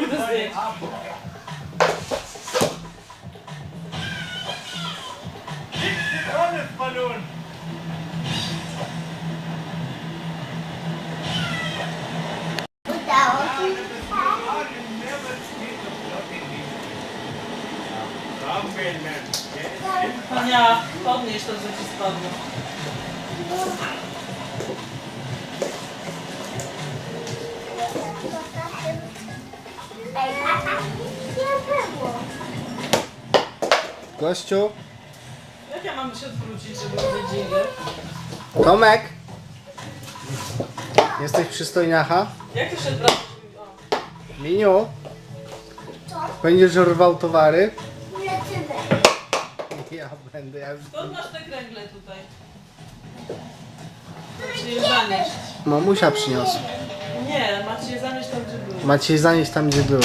will das nicht. Ballon. Ania, podnieś to, że ci spadło. Gościu, Jak ja mam się odwrócić, żeby dzięgę? Tomek. Jesteś przystojniacha? Jak to się odwraca? O. Miniu, Co? będziesz rwał towary? Lecimy. Ja będę, ja już... Skąd masz te kręgle tutaj? Macie je zanieść. Mamusia przyniosła. Nie, macie je zanieść tam, gdzie były. Macie je zanieść tam, gdzie były.